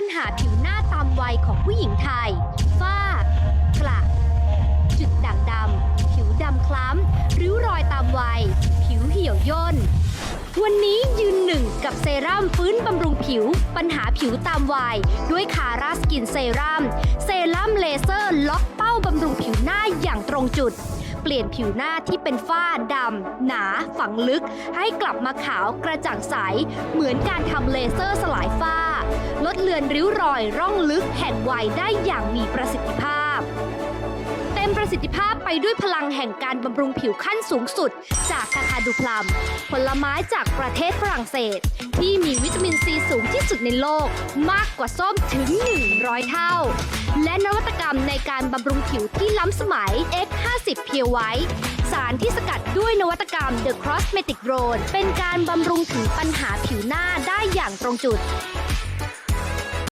ปัญหาผิวหน้าตามวัยของผู้หญิงไทย ฝ้ากระจุดด่างดำ ผิวดำคล้ำ ริ้วรอยตามวัย ผิวเหี่ยวย่น วันนี้ยืนหนึ่งกับเซรั่มฟื้นบำรุงผิว ปัญหาผิวตามวัย ด้วยคาราสกินเซรั่ม เซรั่มเลเซอร์ล็อกเป้าบำรุงผิวหน้าอย่างตรงจุดเปลี่ยนผิวหน้าที่เป็นฝ้าดำ หนา ฝังลึก ให้กลับมาขาวกระจ่างใส เหมือนการทำเลเซอร์ส อนริ้วรอยร่องลึกแห่งวัยได้อย่างมีประสิทธิภาพ เต็มประสิทธิภาพไปด้วยพลังแห่งการบำรุงผิวขั้นสูงสุด จากคาคาดูพลัม ผลไม้จากประเทศฝรั่งเศส ที่มีวิตามินซีสูงที่สุดในโลกมากกว่าส้มถึง 100 เท่า และนวัตกรรมในการบำรุงผิวที่ล้ำสมัย X50 เพียวไวสารที่สกัดด้วยนวัตกรรม The Cosmetic Roll เป็นการบำรุงถึงปัญหาผิวหน้าได้อย่างตรงจุด